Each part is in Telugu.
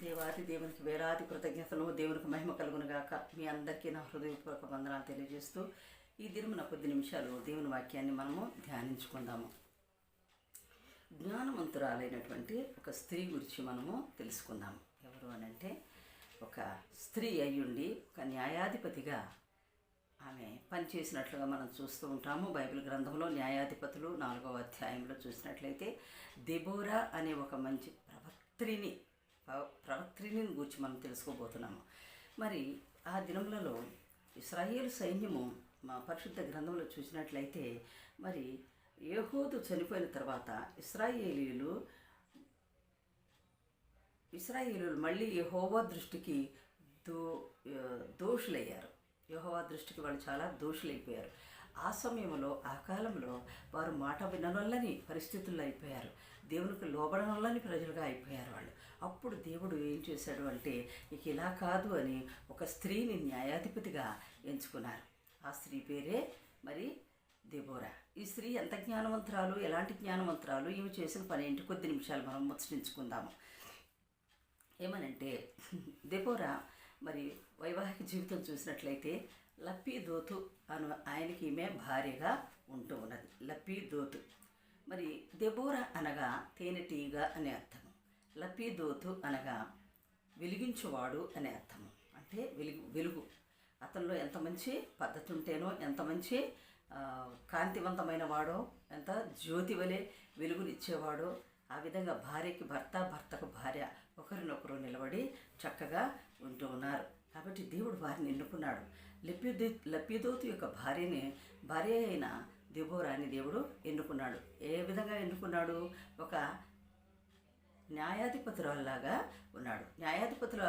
దేవాది దేవునికి వేలాది కృతజ్ఞతలు దేవునికి మహిమ కలుగును గాక మీ అందరికీ నా హృదయపూర్వక వందనాలు తెలియజేస్తూ ఈ దినమున కొద్ది నిమిషాలు దేవుని వాక్యాన్ని మనము ధ్యానించుకుందాము. జ్ఞానవంతురాలైనటువంటి ఒక స్త్రీ గురించి మనము తెలుసుకుందాము ఎవరు అని అంటే ఒక స్త్రీ అయ్యుండి ఒక న్యాయాధిపతిగా ఆమె పనిచేసినట్లుగా మనం చూస్తూ ఉంటాము. బైబిల్ గ్రంథంలో న్యాయాధిపతులు నాలుగవ అధ్యాయంలో చూసినట్లయితే దెబోరా అనే ఒక మంచి ప్రవక్త్రిని ప్రవక్త్రిని గురించి మనం తెలుసుకోబోతున్నాము. మరి ఆ దినములలో ఇస్రాయేల్ సైన్యము మా పరిశుద్ధ గ్రంథంలో చూసినట్లయితే మరి యెహూదు చనిపోయిన తర్వాత ఇస్రాయేలీలు ఇస్రాయేలీలు మళ్ళీ యహోవా దృష్టికి దో దోషులయ్యారు. యహోవా దృష్టికి వాళ్ళు చాలా దోషులైపోయారు. ఆ సమయంలో ఆ కాలంలో వారు మాట విననొల్లని పరిస్థితుల్లో అయిపోయారు. దేవునికి లోబడనొల్లని ప్రజలుగా అయిపోయారు వాళ్ళు. అప్పుడు దేవుడు ఏం చేశాడు అంటే ఇక ఇలా కాదు అని ఒక స్త్రీని న్యాయాధిపతిగా ఎంచుకున్నారు. ఆ స్త్రీ పేరే మరి దిబోరా ఈ స్త్రీ ఎంత జ్ఞానవంతురాలు ఎలాంటి జ్ఞానవంతురాలు ఈమె చేసిన పని ఏంటి? కొద్ది నిమిషాలు మనం ముచ్చరించుకుందాము ఏమనంటే దిబోరా మరి వైవాహిక జీవితం చూసినట్లయితే లప్పీ దోతు అను ఆయనకి ఈమె భార్యగా ఉంటూ ఉన్నది. లప్పీ దోతు. మరి దెబోరా అనగా తేనెటీగ అనే అర్థం. లపీదోతు అనగా వెలిగించువాడు అనే అర్థం. అంటే వెలుగు వెలుగు. అతనిలో ఎంత మంచి పద్ధతి ఉంటేనో ఎంత మంచి కాంతివంతమైన వాడో ఎంత జ్యోతి వలె వెలుగునిచ్చేవాడో ఆ విధంగా భార్యకి భర్త భర్తకు భార్య ఒకరినొకరు నిలబడి చక్కగా ఉంటూ ఉన్నారు. కాబట్టి దేవుడు వారిని ఎన్నుకున్నాడు. లప్యదో లప్యదోతు యొక్క భార్యని భార్య అయిన దిబోరాని దేవుడు ఎన్నుకున్నాడు. ఏ విధంగా ఎన్నుకున్నాడు? ఒక న్యాయాధిపతురాల్లాగా ఉన్నాడు. న్యాయాధిపతుల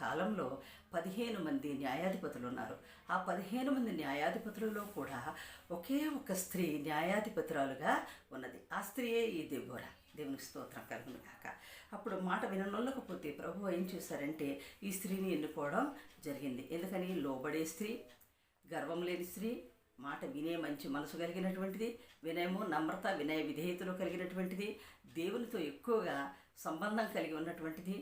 కాలంలో పదిహేను మంది న్యాయాధిపతులు ఉన్నారు. ఆ పదిహేను మంది న్యాయాధిపతులలో కూడా ఒకే ఒక స్త్రీ న్యాయాధిపతురాలుగా ఉన్నది. ఆ స్త్రీయే ఈ దెబ్బోరా దేవునికి స్తోత్రం కలుగును కాక అప్పుడు మాట విననొల్లకపోతే ప్రభు ఏం చేశారంటే ఈ స్త్రీని ఎన్నుకోవడం జరిగింది. ఎందుకని? లోబడే స్త్రీ గర్వం లేని స్త్రీ మాట వినే మంచి మనసు కలిగినటువంటిది వినయము నమ్రత వినయ విధేయతలు కలిగినటువంటిది దేవునితో ఎక్కువగా సంబంధం కలిగి ఉన్నటువంటిది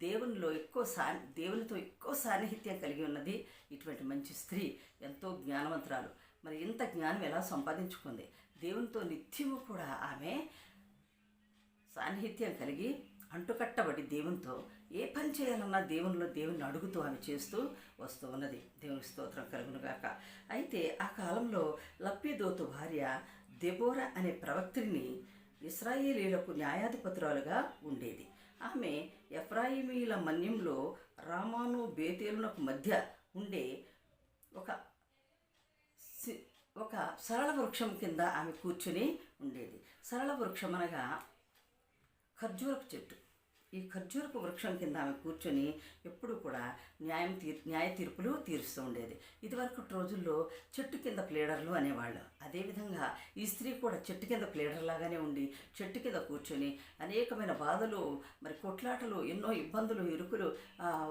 దేవునిలో ఎక్కువ సా దేవునితో ఎక్కువ సాన్నిహిత్యం కలిగి ఉన్నది ఇటువంటి మంచి స్త్రీ. ఎంతో జ్ఞానవంతురాలు. మరి ఇంత జ్ఞానం ఎలా సంపాదించుకుంది? దేవునితో నిత్యము కూడా ఆమె సాన్నిహిత్యం కలిగి అంటుకట్టబడి దేవునితో ఏ పని చేయాలన్నా దేవునిలో దేవుని అడుగుతూ ఆమె చేస్తూ వస్తూ ఉన్నది. దేవుని స్తోత్రం కలుగునుగాక అయితే ఆ కాలంలో లప్పిదోతు భార్య దెబోరా అనే ప్రవక్తిని ఇస్రాయేలీలకు న్యాయాధిపతురాలుగా ఉండేది. ఆమె ఎఫ్రాయిమీల మన్యంలో రామాను బేతేలునకు మధ్య ఉండే ఒక సి- ఒక సరళ వృక్షం కింద ఆమె కూర్చుని ఉండేది. సరళ వృక్షం అనగా ఖర్జూరపు చెట్టు. ఈ ఖర్జూరపు వృక్షం కింద ఆమె కూర్చొని ఎప్పుడు కూడా న్యాయం తీర్ న్యాయ తీర్పులు తీరుస్తూ ఉండేది. ఇదివరకు రోజుల్లో చెట్టు కింద ప్లేడర్లు అనేవాళ్ళు. అదేవిధంగా ఈ స్త్రీ కూడా చెట్టు కింద ప్లేడర్ లాగానే ఉండి చెట్టు కింద కూర్చొని అనేకమైన బాధలు మరి కొట్లాటలు ఎన్నో ఇబ్బందులు ఇరుకులు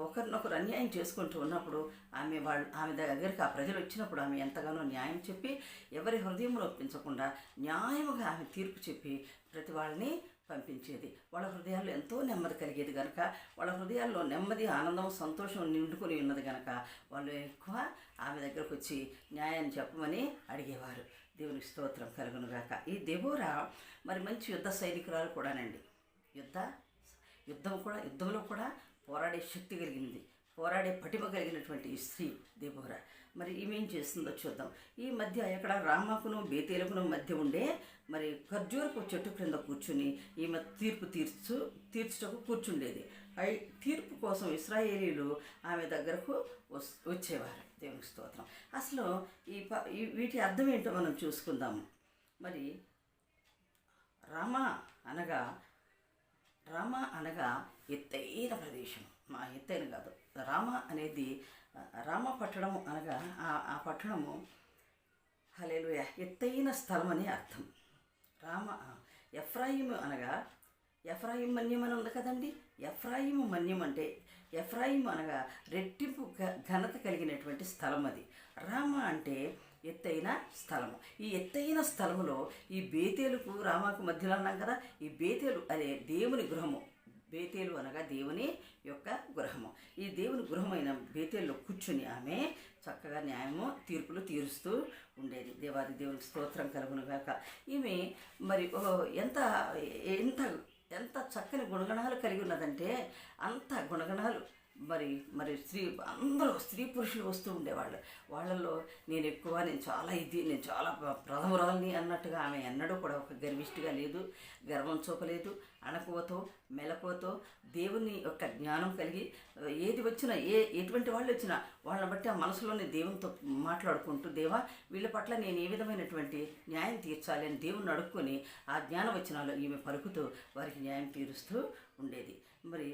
ఒకరినొకరు అన్యాయం చేసుకుంటూ ఉన్నప్పుడు ఆమె వాళ్ళు ఆమె దగ్గరికి ఆ ప్రజలు వచ్చినప్పుడు ఆమె ఎంతగానో న్యాయం చెప్పి ఎవరి హృదయం ఒప్పించకుండా న్యాయముగా ఆమె తీర్పు చెప్పి ప్రతి వాళ్ళని పంపించేది వాళ్ళ హృదయాల్లో ఎంతో నెమ్మది కలిగేది కనుక వాళ్ళ హృదయాల్లో నెమ్మది ఆనందం సంతోషం నిండుకొని ఉన్నది కనుక వాళ్ళు ఎక్కువ ఆమె దగ్గరకు వచ్చి న్యాయాన్ని చెప్పమని అడిగేవారు. దేవునికి స్తోత్రం కలుగునుగాక ఈ దెబోరా మరి మంచి యుద్ధ సైనికురాలు కూడానండి. యుద్ధ యుద్ధం కూడా యుద్ధంలో కూడా పోరాడే శక్తి కలిగింది. పోరాడే పటిమ కలిగినటువంటి ఈ స్త్రీ దేబోరా మరి ఏమేం చేస్తుందో చూద్దాం. ఈ మధ్య ఎక్కడ రామాకును బేతేలకును మధ్య ఉండే మరి ఖర్జూరపు చెట్టు క్రింద కూర్చుని ఈమె తీర్పు తీర్చు తీర్చుటకు కూర్చుండేది. అయి తీర్పు కోసం ఇస్రాయేలీలు ఆమె దగ్గరకు వచ్చేవారు. దేవుని స్తోత్రం. అసలు ఈ ప ఈ వీటి అర్థం ఏంటో మనం చూసుకుందాము. మరి రామ అనగా రామ అనగా ఎత్తైన ప్రదేశం. మా ఎత్తైన కాదు. రామ అనేది రామ పట్టణము అనగా ఆ- ఆ పట్టణము హలేలుయ ఎత్తైన స్థలం అని అర్థం. రామ ఎఫ్రాయిం అనగా ఎఫ్రాయిం మన్యం అని ఉంది కదండి? ఎఫ్రాయిం మన్యం అంటే ఎఫ్రాయిం అనగా రెట్టింపు ఘ- ఘనత కలిగినటువంటి స్థలం అది. రామ అంటే ఎత్తైన స్థలము. ఈ ఎత్తైన స్థలములో ఈ బేతేలుకు రామాకు మధ్యలో అన్నాం కదా? ఈ బేతేలు అనే దేవుని గృహము. బేతేలు అనగా దేవుని యొక్క గృహము. ఈ దేవుని గృహమైన బేతేల్లో కూర్చుని ఆమె చక్కగా న్యాయము తీర్పులు తీరుస్తూ ఉండేది. దేవాది దేవుని స్తోత్రం కలుగునుగాక. ఈమె మరి ఓ, ఎంత ఎంత ఎంత చక్కని గుణగణాలు కలిగి ఉన్నదంటే అంత గుణగణాలు. మరి మరి స్త్రీ అందరూ స్త్రీ పురుషులు వస్తూ ఉండేవాళ్ళు. వాళ్ళల్లో నేను ఎక్కువ నేను చాలా ఇది నేను చాలా ప్రథమరాలని అన్నట్టుగా ఆమె ఎన్నడూ కూడా ఒక గర్విష్టిగా లేదు గర్వం చూపలేదు అణకువతో మెలకువతో దేవుని యొక్క జ్ఞానం కలిగి ఏది వచ్చినా ఏ ఎటువంటి వాళ్ళు వచ్చినా వాళ్ళని బట్టి ఆ మనసులోనే దేవునితో మాట్లాడుకుంటూ దేవా వీళ్ళ పట్ల నేను ఏ విధమైనటువంటి న్యాయం తీర్చాలి అని దేవుని అడుక్కొని ఆ జ్ఞాన వచ్చినాలో ఈమె పలుకుతూ వారికి న్యాయం తీరుస్తూ ఉండేది. మరి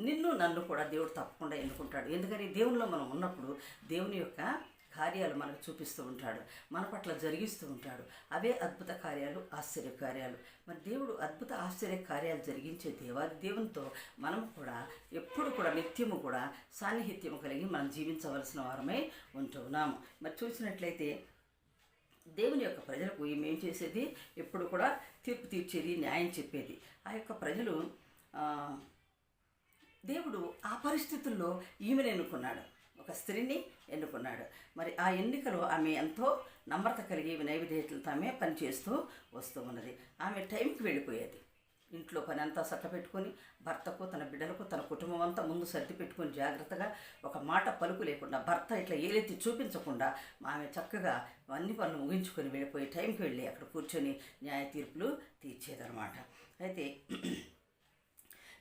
నిన్ను నన్ను కూడా దేవుడు తప్పకుండా ఎన్నుకుంటాడు. ఎందుకని? దేవునిలో మనం ఉన్నప్పుడు దేవుని యొక్క కార్యాలు మనకు చూపిస్తూ ఉంటాడు. మన పట్ల జరిగిస్తూ ఉంటాడు. అవే అద్భుత కార్యాలు ఆశ్చర్య కార్యాలు. మరి దేవుడు అద్భుత ఆశ్చర్య కార్యాలు జరిగించే దేవాది దేవునితో మనం కూడా ఎప్పుడు కూడా నిత్యము కూడా సాన్నిహిత్యము కలిగి మనం జీవించవలసిన వారమై ఉంటున్నాము. మరి చూసినట్లయితే దేవుని యొక్క ప్రజలకు ఏమేం చేసేది? ఎప్పుడు కూడా తీర్పు తీర్చేది న్యాయం చెప్పేది. ఆ యొక్క ప్రజలు దేవుడు ఆ పరిస్థితుల్లో ఈమెను ఎన్నుకున్నాడు. ఒక స్త్రీని ఎన్నుకున్నాడు. మరి ఆ ఎన్నికలో ఆమె ఎంతో నమ్రత కలిగి వినయవిధేయతలతో ఆమె పనిచేస్తూ వస్తూ ఉన్నది. ఆమె టైంకి వెళ్ళిపోయేది. ఇంట్లో పని అంతా సక్క పెట్టుకొని భర్తకు తన బిడ్డలకు తన కుటుంబం అంతా ముందు సర్ది పెట్టుకొని జాగ్రత్తగా ఒక మాట పలుకు లేకుండా భర్త ఇట్లా ఏలెత్తి చూపించకుండా ఆమె చక్కగా అన్ని పనులు ముగించుకొని వెళ్ళిపోయి టైంకి వెళ్ళి అక్కడ కూర్చొని న్యాయ తీర్పులు తీర్చేదనమాట అయితే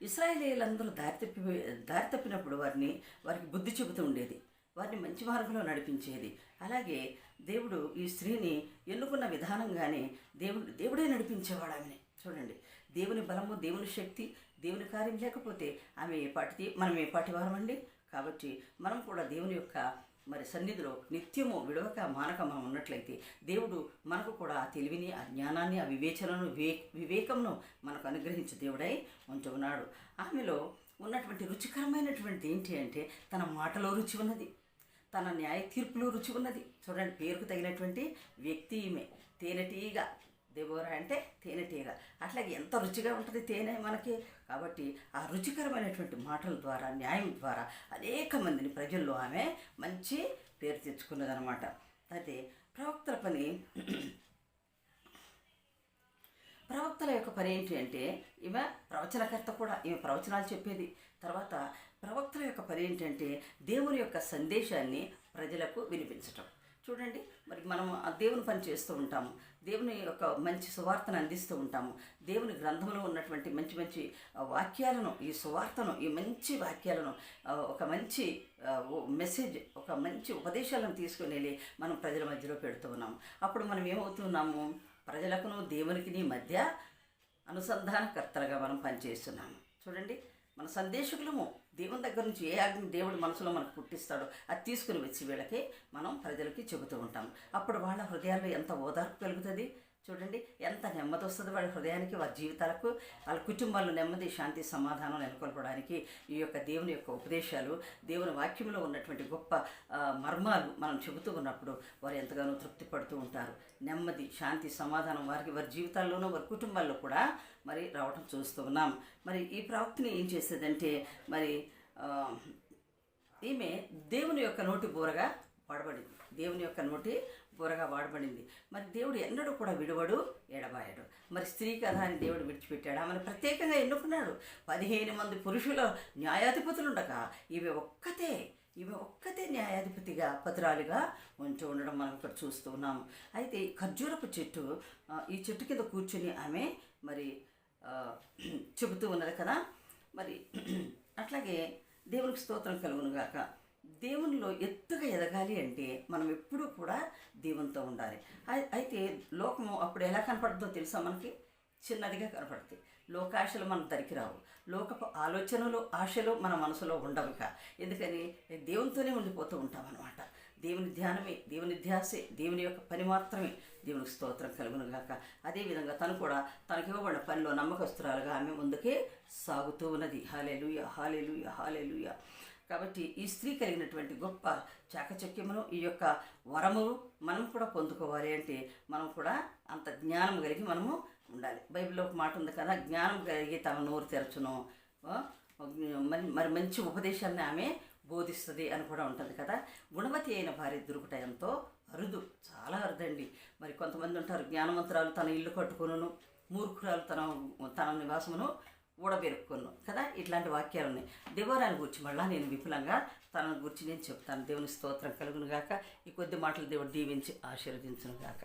ఇస్రాయేలీలందరూ దారి తప్పి దారి తప్పినప్పుడు వారిని వారికి బుద్ధి చెబుతూ ఉండేది. వారిని మంచి మార్గంలో నడిపించేది. అలాగే దేవుడు ఈ స్త్రీని ఎన్నుకున్న విధానంగానే దేవుడు దేవుడే నడిపించేవాడు ఆమెని. చూడండి. దేవుని బలము దేవుని శక్తి దేవుని కార్యం లేకపోతే ఆమె ఏ పాటిది మనం ఏ పాటి వారమండి కాబట్టి మనం కూడా దేవుని యొక్క మరి సన్నిధిలో నిత్యము విడవక మానక మనం ఉన్నట్లయితే దేవుడు మనకు కూడా ఆ తెలివిని ఆ జ్ఞానాన్ని ఆ వివేచనను వివే వివేకంను మనకు అనుగ్రహించే దేవుడై ఉంటున్నాడు. ఆమెలో ఉన్నటువంటి రుచికరమైనటువంటి ఏంటి అంటే తన మాటలో రుచి ఉన్నది తన న్యాయ తీర్పులో రుచి ఉన్నది. చూడండి పేరుకు తగినటువంటి వ్యక్తి ఈమె. తేనెటీగ. దేవోరా అంటే తేనెటీగ అట్లాగే ఎంత రుచిగా ఉంటుంది తేనె మనకి? కాబట్టి ఆ రుచికరమైనటువంటి మాటల ద్వారా న్యాయం ద్వారా అనేక మందిని ప్రజల్లో ఆమె మంచి పేరు తెచ్చుకున్నదనమాట అయితే ప్రవక్తల పని ప్రవక్తల యొక్క పని ఏంటి అంటే ఈమె ప్రవచనకర్త కూడా ఈమె ప్రవచనాలు చెప్పేది. తర్వాత ప్రవక్తల యొక్క పని ఏంటంటే దేవుని యొక్క సందేశాన్ని ప్రజలకు వినిపించటం. చూడండి మరి మనం ఆ దేవుని పని చేస్తూ ఉంటాము. దేవుని యొక్క మంచి సువార్తను అందిస్తూ ఉంటాము. దేవుని గ్రంథంలో ఉన్నటువంటి మంచి మంచి వాక్యాలను ఈ సువార్తను ఈ మంచి వాక్యాలను ఒక మంచి మెసేజ్ ఒక మంచి ఉపదేశాలను తీసుకుని వెళ్ళి మనం ప్రజల మధ్యలో పెడుతూ ఉన్నాము. అప్పుడు మనం ఏమవుతున్నాము? ప్రజలకును దేవునికి మధ్య అనుసంధానకర్తలుగా మనం పనిచేస్తున్నాము. చూడండి మన సందేశకులము దేవుని దగ్గర నుంచి ఏ ఆజ్ఞ దేవుడు మనసులో మనకు పుట్టిస్తాడో అది తీసుకుని వచ్చి వీళ్ళకి మనం ప్రజలకి చెబుతూ ఉంటాం. అప్పుడు వాళ్ళ హృదయాల్లో ఎంత ఓదార్పు కలుగుతుంది? చూడండి ఎంత నెమ్మది వస్తుంది వాళ్ళ హృదయానికి వారి జీవితాలకు వాళ్ళ కుటుంబాల్లో నెమ్మది శాంతి సమాధానం నెలకొల్పడానికి ఈ యొక్క దేవుని యొక్క ఉపదేశాలు దేవుని వాక్యంలో ఉన్నటువంటి గొప్ప మర్మాలు మనం చెబుతూ ఉన్నప్పుడు వారు ఎంతగానో తృప్తి పడుతూ ఉంటారు. నెమ్మది శాంతి సమాధానం వారికి వారి జీవితాల్లోనూ వారి కుటుంబాల్లో కూడా మరి రావటం చూస్తూ ఉన్నాం. మరి ఈ ప్రవక్తిని ఏం చేసేదంటే మరి ఈమె దేవుని యొక్క నోటి బూరగా వాడబడింది. దేవుని యొక్క నోటి బూరగా వాడబడింది. మరి దేవుడు ఎన్నడూ కూడా విడవడు ఎడబాయడు మరి స్త్రీ కథ అని దేవుడు విడిచిపెట్టాడు. ఆమెను ప్రత్యేకంగా ఎన్నుకున్నాడు. పదిహేను మంది పురుషుల న్యాయాధిపతులు ఉండక ఇవి ఒక్కతే ఈమె ఒక్కతే న్యాయాధిపతిగా పత్రాలుగా ఉంటూ ఉండడం మనం ఇక్కడ చూస్తూ ఉన్నాము. అయితే ఖర్జూరపు చెట్టు ఈ చెట్టు కింద కూర్చుని ఆమె మరి చెబుతూ ఉన్నది కదా. మరి అట్లాగే దేవునికి స్తోత్రం కలుగును గాక. దేవునిలో ఎత్తుగా ఎదగాలి అంటే మనం ఎప్పుడూ కూడా దేవునితో ఉండాలి. అయితే లోకము అప్పుడు ఎలా కనపడుతుందో తెలుసా మనకి? చిన్నదిగా కనపడుతుంది. లోకాశలు మనం దరికి రావు. లోకపు ఆలోచనలు ఆశలు మన మనసులో ఉండవు ఇక. ఎందుకని? దేవునితోనే ఉండిపోతూ ఉంటాం అనమాట దేవుని ధ్యానమే దేవుని ధ్యాసే దేవుని యొక్క పని మాత్రమే దేవునికి స్తోత్రం కలుగును గాక అదేవిధంగా తను కూడా తనకి ఇవ్వబడిన పనిలో నమ్మకస్తురాలుగా ఆమె ముందుకే సాగుతూ ఉన్నది. Hallelujah hallelujah hallelujah. కాబట్టి ఈ స్త్రీ కలిగినటువంటి గొప్ప చాకచక్యమును ఈ యొక్క వరము మనం కూడా పొందుకోవాలి అంటే మనం కూడా అంత జ్ఞానం కలిగి మనము ఉండాలి. బైబిల్లో ఒక మాట ఉంది కదా జ్ఞానం కలిగి తన నోరు తెరచును. మరి మరి మంచి ఉపదేశాన్ని ఆమె బోధిస్తుంది అని కూడా ఉంటుంది కదా. గుణవతి అయిన భార్య దొరుకుట ఎంతో అరుదు చాలా అరుదండి. మరి కొంతమంది ఉంటారు జ్ఞానవంతురాలు తన ఇల్లు కట్టుకును మూర్ఖురాలు తన తన నివాసమును ఊడబెరుక్కును కదా? ఇట్లాంటి వాక్యాలు ఉన్నాయి దేవరాన్ని గురించి మళ్ళీ నేను విపులంగా తన గురించి నేను చెప్తాను. దేవుని స్తోత్రం కలుగును గాక ఈ కొద్ది మాటలు దేవుడు దీవించి ఆశీర్వదించును గాక